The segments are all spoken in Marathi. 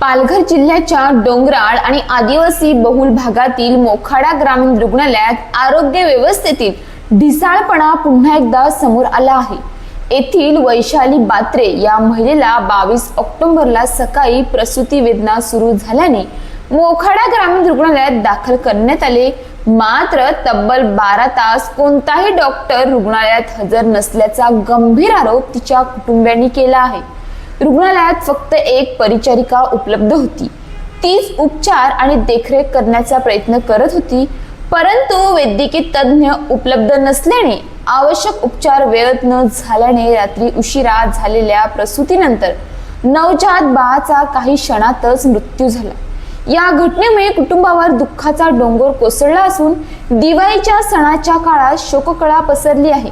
पालघर जिल्ह्याच्या डोंगराळ आणि आदिवासी बहुल भागातील मोखाडा ग्रामीण रुग्णालयात आरोग्य व्यवस्थेतील ढिसाळपणा पुन्हा एकदा समोर आला आहे. येथील वैशाली बात्रे या महिलेला बावीस ऑक्टोबरला सकाळी प्रसूती वेदना सुरू झाल्याने मोखाडा ग्रामीण रुग्णालयात दाखल करण्यात आले. मात्र तब्बल बारा तास कोणताही डॉक्टर रुग्णालयात हजर नसल्याचा गंभीर आरोप तिच्या कुटुंबियांनी केला आहे. रुग्णालयात फक्त एक परिचारिका उपलब्ध होती. तीच उपचार आणि देखरेख करण्याचा प्रयत्न करत होती परंतु वैद्यकीय तज्ज्ञ उपलब्ध नसल्याने आवश्यक उपचार वेळेत न झाल्याने रात्री उशिरा झालेल्या प्रसूतीनंतर नवजात बाळाचा काही क्षणातच मृत्यू झाला. या घटनेमुळे कुटुंबावर दुःखाचा डोंगर कोसळला असून दिवाळीच्या सणाच्या काळात शोककळा पसरली आहे.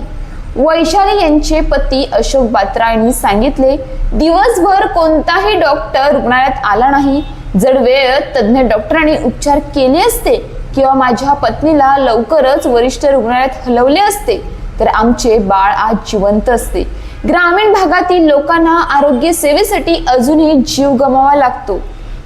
वैशाली यांचे पती अशोक बात्रा यांनी सांगितले दिवसभर कोणताही डॉक्टर रुग्णालयात आला नाही. जर वेळ तज्ज्ञ डॉक्टरांनी उपचार केले असते किंवा माझ्या पत्नीला लवकरच वरिष्ठ रुग्णालयात हलवले असते तर आमचे बाळ आज जिवंत असते. ग्रामीण भागातील लोकांना आरोग्य सेवेसाठी अजूनही जीव गमावा लागतो.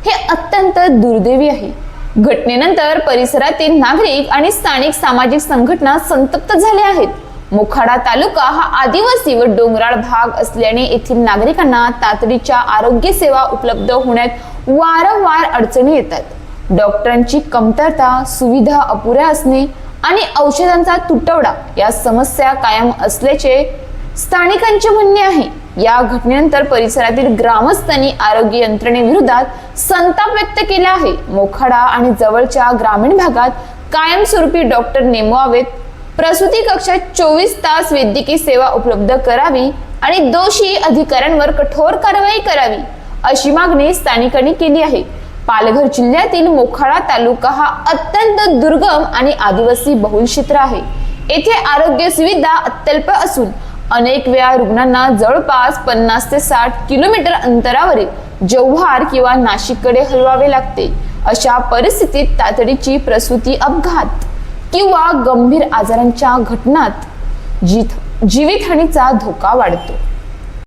हे अत्यंत दुर्दैवी आहे. घटनेनंतर परिसरातील नागरिक आणि स्थानिक सामाजिक संघटना संतप्त झाल्या आहेत. मोखाडा तालुका हा आदिवासी व डोंगराळ भाग असल्याने येथील नागरिकांना तातडीच्या आरोग्य सेवा उपलब्ध होण्यात वारंवार अडचणी येतात. डॉक्टरांची कमतरता सुविधा अपुऱ्या असणे आणि औषधांचा तुटवडा या समस्या कायम असल्याचे स्थानिकांचे म्हणणे आहे. या घटनेनंतर परिसरातील ग्रामस्थांनी आरोग्य यंत्रणेविरोधात संताप व्यक्त केला आहे. मोखाडा आणि जवळच्या ग्रामीण भागात कायमस्वरूपी डॉक्टर नेमवावेत प्रसूती कक्षात चोवीस तास वैद्यकीय सेवा उपलब्ध करावी आणि दोषी अधिकाऱ्यांवर कठोर कारवाई करावी अशी मागणी स्थानिकांनी केली आहे. पालघर जिल्ह्यातील मोखाडा तालुका हा अत्यंत दुर्गम आणि आदिवासी बहुल क्षेत्र आहे. येथे आरोग्य सुविधा अत्यल्प असून अनेक वेळा रुग्णांना जवळपास पन्नास ते साठ किलोमीटर अंतरावरील जव्हार किंवा नाशिककडे हलवावे लागते. अशा परिस्थितीत तातडीची प्रसूती अपघात किंवा गंभीर आजारांच्या घटनात जीत जीवितहानीचा धोका वाढतो.